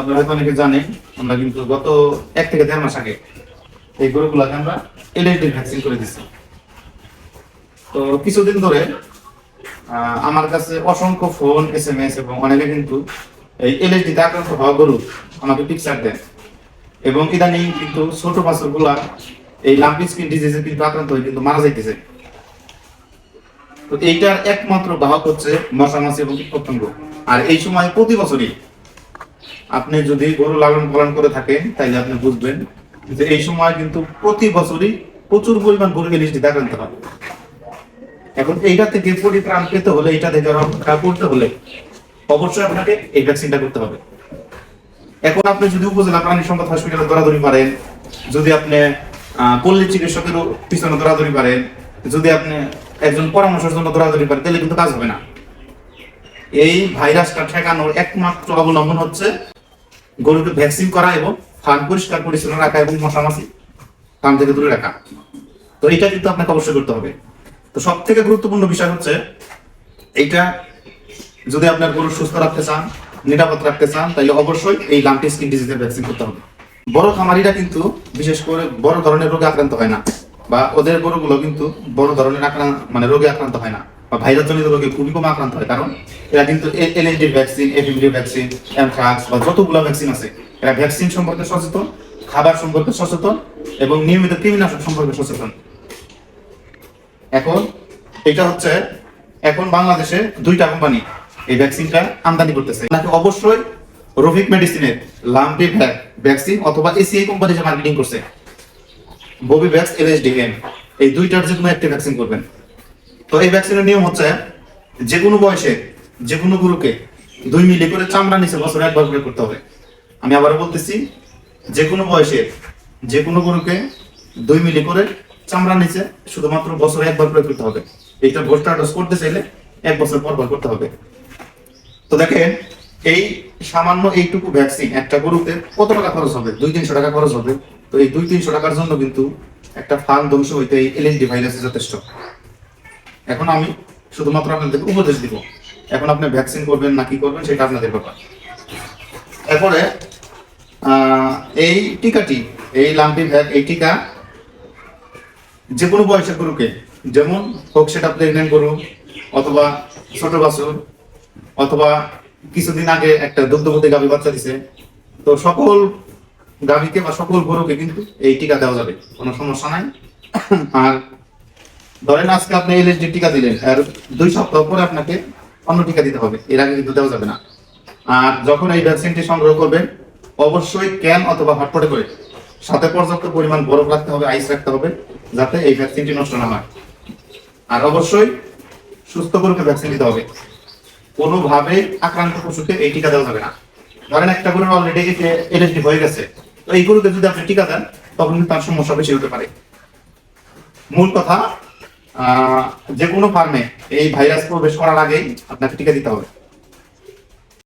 আপনারা অনেকে জানেন, আমরা কিন্তু গত এক থেকে দেড় মাস আগে এই গরুগুলাকে আমরা ভ্যাকসিন করে দিচ্ছি তো কিছুদিন ধরে আমার কাছে অসংখ্য ফোন এস এম এস এবং অনেকে কিন্তু এই এলএসডি তে আক্রান্ত হওয়া গরু আমাকে পিকচার দেন। এবং ইদানিং কিন্তু ছোট বাছরগুলা এই লাম্পি স্কিন ডিজিজে কিন্তু আক্রান্ত হয়ে কিন্তু মারা যাইতেছে। তো এইটার একমাত্র বাহক হচ্ছে মশা মাছি এবং কীটপতঙ্গ। আর এই সময় প্রতি বছরই আপনি যদি গরু লালন পালন করে থাকেন, তাইলে আপনি বুঝবেন যে এই সময় কিন্তু প্রতি বছরই প্রচুর পরিমাণ গরু এলিশটি আক্রান্ত হয়। এখন এইটা থেকে পরিত্রাণ পেতে হলে এটা থেকে রক্ষা করতে হলে অবশ্যই আপনাকে এই ভ্যাকসিনটা করতে হবে। এখন আপনি যদি উপজেলা প্রাণী সম্পদ হসপিটালে দৌড়াদৌড়ি পারেন যদি আপনি পল্লী চিকিৎসকের পিছনে দৌড়াদৌড়ি পারেন যদি আপনি একজন পরামর্শের জন্য দৌড়াদৌড়ি পারেন তাহলে কিন্তু কাজ হবে না। এই ভাইরাসটা ঠেকানোর একমাত্র অবলম্বন হচ্ছে গরুকে ভ্যাকসিন করা এবং ফার্ম পরিষ্কার পরিচ্ছন্ন রাখা এবং মশামাছি ফার্ম থেকে দূরে রাখা। তো এটা কিন্তু আপনাকে অবশ্যই করতে হবে। তো সব থেকে গুরুত্বপূর্ণ বিষয় হচ্ছে, এইটা যদি আপনার গরু সুস্থ রাখতে চান, নিরাপদ রাখতে চান, তাহলে অবশ্যই এই লাম্পি স্কিন ডিজিজের ভ্যাকসিন করতে হবে। বড় খামারিরা কিন্তু, বিশেষ করে বড় ধরনের রোগে আক্রান্ত হয় না, বা ওদের গরুগুলো কিন্তু বড় ধরনের আক্রান্ত মানে রোগে আক্রান্ত হয় না। বা ভাইরাস জনিত রোগে খুবই কম আক্রান্ত হয়। কারণ এরা কিন্তু LND vaccine FMD vaccine anthrax বা যতগুলো ভ্যাকসিন আছে, এরা ভ্যাকসিন সম্পর্কে সচেতন, খাবার সম্পর্কে সচেতন এবং নিয়মিত কৃমিনাশক সম্পর্কে সচেতন। এখন এটা হচ্ছে, এখন বাংলাদেশে দুইটা কোম্পানি এই ভ্যাকসিনটা আমদানি করতেছে। নাকি অবশ্যই রফিক মেডিসিনের লাম্পি ভ্যাক ভ্যাকসিন অথবা এসিআই কোম্পানি যে মার্কেটিং করছে ববি ভ্যাক্স এলএসডিএম এই দুইটার যে কোনো একটা ভ্যাকসিন করবেন। তো এই ভ্যাকসিনের নিয়ম হচ্ছে যে কোনো বয়সে যে কোনো গরুকে দুই মিলি করে চামড়া নিচে বছরে একবার করে করতে হবে। আমি আবারও বলতেছি যে কোনো বয়সে যে কোনো গরুকে দুই মিলি করে চামড়া নিচে শুধুমাত্র বছরে একবার করে করতে হবে। এইটা ভোস্টার ডোজ করতে চাইলে এক বছর পর পর করতে হবে। তো দেখেন, এই সামান্য এইটুকু ভ্যাকসিন একটা গরুতে কত টাকা খরচ হবে? দুই তিনশো টাকা খরচ হবে। তো এই দুই তিনশো টাকার জন্য কিন্তু একটা ফার্ম ধ্বংস হইতে এই এলএসডি ভাইরাস যথেষ্ট। এখন আমি শুধুমাত্র আপনাদেরকে উপদেশ দিব। এখন আপনি ভ্যাকসিন করবেন না কি করবেন সেটা আপনাদের ব্যাপার। এরপরে এই টিকাটি, এই লাম্পি ভ্যাক, এই টিকা যে কোনো বয়সের গরুকে, যেমন হোক সেটা প্রেগনেন্ট গরু, অথবা ছোট বাছুর, অথবা কিছুদিন আগে একটা দুগ্ধবতী গাভী বাচ্চা দিছে, তো সকল গাভীকে বা সকল গরুকে কিন্তু এই টিকা দেওয়া যাবে, কোনো সমস্যা নাই। আর ধরেন আজকে আপনি এল এলএসডি টিকা দিলেন, আর দুই সপ্তাহ পরে আপনাকে অন্য টিকা দিতে হবে। এর আগে কিন্তু দেওয়া যাবে না। আর যখন এই ভ্যাকসিনটি সংগ্রহ করবেন, অবশ্যই ক্যান অথবা হটপটে করে। সাথে পর্যাপ্ত পরিমাণ বরফ রাখতে হবে আইস রাখতে হবে, যাতে এই ভ্যাকসিনটি নষ্ট না হয়। আর অবশ্যই সুস্থ গরুকে ভ্যাকসিন দিতে হবে। কোনোভাবে আক্রান্ত পশুকে এই টিকা দেওয়া যাবে না। ধরেন একটা গরুর অলরেডি এলএসডি হয়ে গেছে। তো এই গরুকে যদি আপনি টিকা দেন, তখন কিন্তু তার সমস্যা বেশি হতে পারে। মূল কথা যে কোনো ফার্মে এই ভাইরাস প্রবেশ করার আগেই আপনাকে টিকা দিতে হবে।